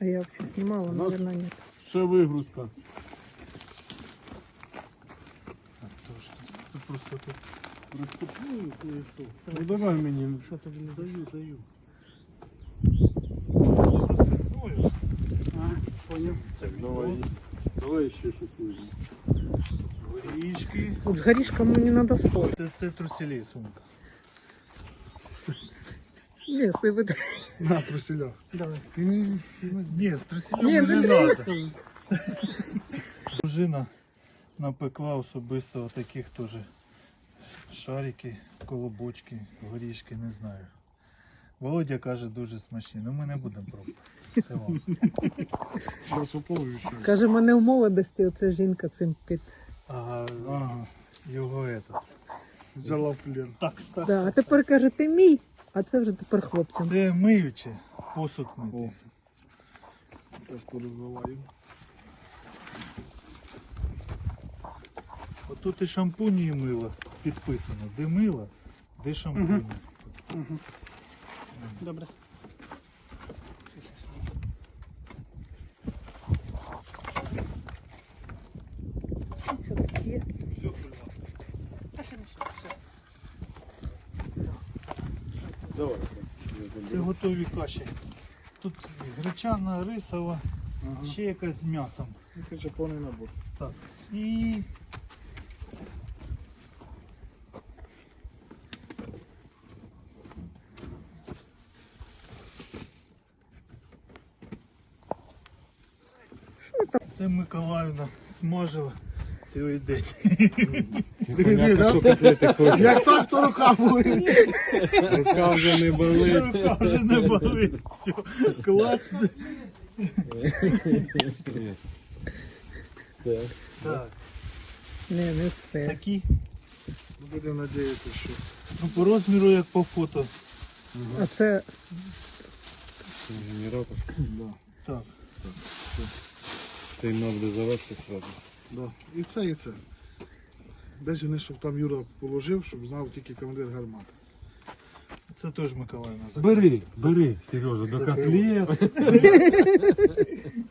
А я вообще снимала, нас- наверное, нет. Ще вигрузка. Так, то що? Це просто тут розкупую кое-що. Ну давай мені. Что тут влезет? Даю, даю. Так, давай. Давай ще щось візьмемо. Горішки. Вот с горишком не надо спорить. Це, це труселі сумка. Нет, ты вот... На, труселя. Давай. Ні, з труселем Ні, не не треба. Дружина напекла особисто отаких теж шарики, колобочки, горішки, не знаю. Володя каже, дуже смачні. Ну ми не будемо пробувати. Це вам. Зараз. Каже, мене в молодості оця жінка цим під. А Ага, його этот. взяла в плен. Так, так. Да, а тепер каже, ти мій, а це вже тепер хлопцям. Це миюче, посуд О. мити. Теж пороздаваю. Отут і шампуні і мило підписано. Де мило, де шампуні. Добре. Це таке. Давай. Це готові каші. Тут гречана, рисова, Ага. ще якась з м'ясом. Ну, Короче, повний набор. Так. І це Миколаївна смажила цілий день. Диви, да? Як так, то рука болить. Рука вже не болить. Рука вже не болить. Все, клас. Все. Так, Не, не все. такі. Будемо надіятися, що. Ну, по розміру, як по фото. А це Генератор. Да, Так. Цей мав буде завершити сразу. Да. І це, і це. Десь вони, щоб там Юра положив, щоб знав тільки командир гармати. Це теж Миколаївна. Бери, бери, Сережа, до котлет.